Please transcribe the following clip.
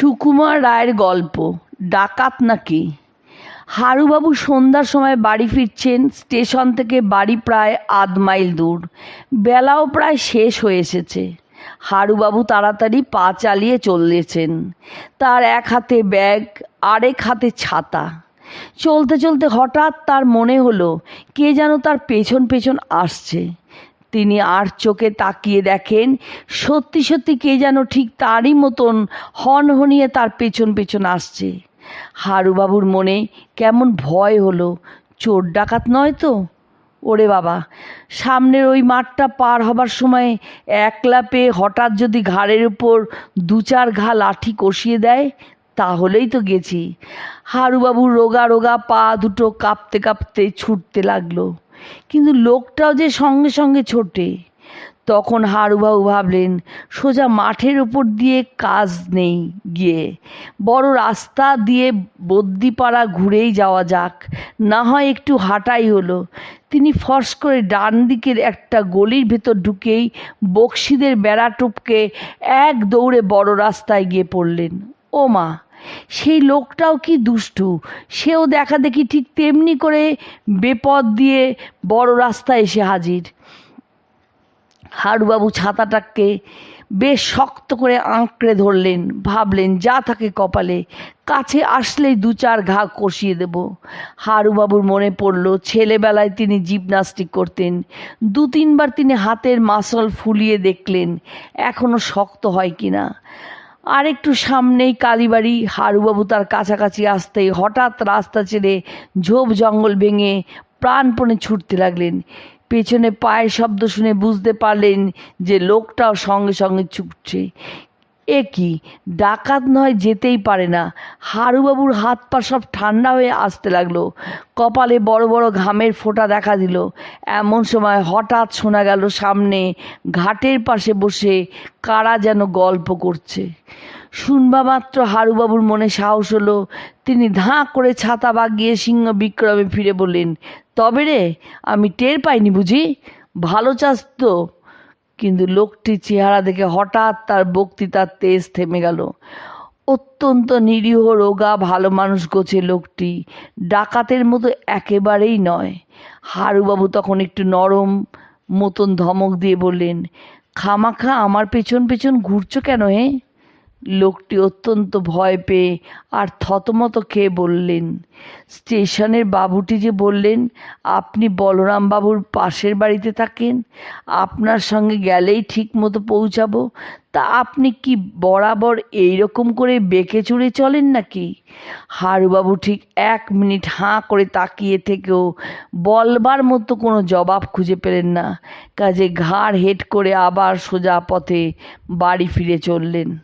সুকুমার রায়ের গল্প, ডাকাত নাকি? হারুবাবু সন্ধ্যার সময় বাড়ি ফিরছেন, স্টেশন থেকে বাড়ি প্রায় আধ মাইল দূর। বেলাও প্রায় শেষ হয়ে এসেছে। হারুবাবু তাড়াতাড়ি পা চালিয়ে চলেছেন। তার এক হাতে ব্যাগ, আরেক হাতে ছাতা। চলতে চলতে হঠাৎ তার মনে হলো, কে যেন তার পেছন পেছন আসছে। তিনি আর চোখে তাকিয়ে দেখেন। সত্যি সত্যি কে যেন ঠিক তারই মতন হনহনিয়ে তার পেছন পেছন আসছে। হারুবাবুর মনে কেমন ভয় হলো। চোর ডাকাত নয় তো? ওরে বাবা, সামনের ওই মাঠটা পার হবার সময় একলা পেয়ে হঠাৎ যদি ঘাড়ের উপর দু চার ঘা লাঠি কষিয়ে দেয়, তাহলেই তো গেছি। হারুবাবুর রোগা রোগা পা দুটো কাঁপতে কাঁপতে ছুটতে লাগল। কিন্তু লোকটাও যে সঙ্গে সঙ্গে ছোটে। তখন হারুবাবু ভাবলেন, সোজা মাঠের উপর দিয়ে কাজ নেই গিয়ে, বড় রাস্তা দিয়ে বদ্যিপাড়া ঘুরেই যাওয়া যাক। না হয় একটু হাঁটাই হলো। তিনি ফর্স করে ডান দিকের একটা গলির ভেতর ঢুকেই বক্সিদের বেড়া টুপকে এক দৌড়ে বড় রাস্তায় গিয়ে পড়লেন। ও মা সেই লোকটাও কি দুষ্টু? সেও দেখা দেখি ঠিক তেমনি করে বেপদ দিয়ে বড় রাস্তায় এসে হাজির। হারুবাবু ছাতাটাকে বেশ শক্ত করে আঁকড়ে ধরলেন, ভাবলেন, যা থাকে কপালে, কাছে আসলেই দু চার ঘা কষিয়ে দেব। হারুবাবুর মনে পড়ল, ছেলেবেলায় তিনি জিমনাস্টিক করতেন। দু তিনবার তিনি হাতের মাসল ফুলিয়ে দেখলেন এখনও শক্ত হয় কি না আর একটু সামনেই কালীবাড়ি, হারুবাবু তার কাছাকাছি আসতেই হঠাৎ রাস্তা ছেড়ে ঝোপ জঙ্গল ভেঙে প্রাণপণে ছুটতে লাগলেন। পেছনে পায়ের শব্দ শুনে বুঝতে পারলেন যে লোকটাও সঙ্গে সঙ্গে ছুটছে। এ কি? ডাকাত নয়, যেতেই পারে না। হারুবাবুর হাত পা সব ঠান্ডা হয়ে আসতে লাগল। কপালে বড় বড় ঘামের ফোঁটা দেখা দিল। এমন সময় হঠাৎ শোনা গেল সামনে ঘাটের পাশে বসে কারা যেন গল্প করছে। শুনবা মাত্র হারুবাবুর মনে সাহস হলো। তিনি ধাঁ করে ছাতা বাগিয়ে সিংহ বিক্রমে ফিরে বললেন, তবে রে, আমি টের পাইনি বুঝি? ভালো চাস তো। কিন্তু লোকটি চেহারা দেখে হঠাৎ তার বক্তৃতার তেজ থেমে গেল। অত্যন্ত নিরীহ, রোগা, ভালো মানুষ গোছে লোকটি। ডাকাতের মতো একেবারেই নয়। হারুবাবু তখন একটু নরম, মতন ধমক দিয়ে বললেন, খামাখা, আমার পেছন পেছন ঘুরছো কেন হে লোকটি অত্যন্ত ভয় পেয়ে আর থতমত খেয়ে বললেন, স্টেশনের বাবুটি যে বললেন, আপনি বলরাম বাবুর পাশের বাড়িতে থাকেন, আপনার সঙ্গে গেলেই ঠিক মতো পৌঁছাবো, তা আপনি কি বরাবর এই রকম করে বেঁকে চড়ে চলেন নাকি? হারুবাবু ঠিক এক মিনিট হাঁ করে তাকিয়ে থেকেও বলবার মতো কোনো জবাব খুঁজে পেলেন না, কাজে ঘাড় হেট করে আবার সোজা পথে বাড়ি ফিরে চললেন।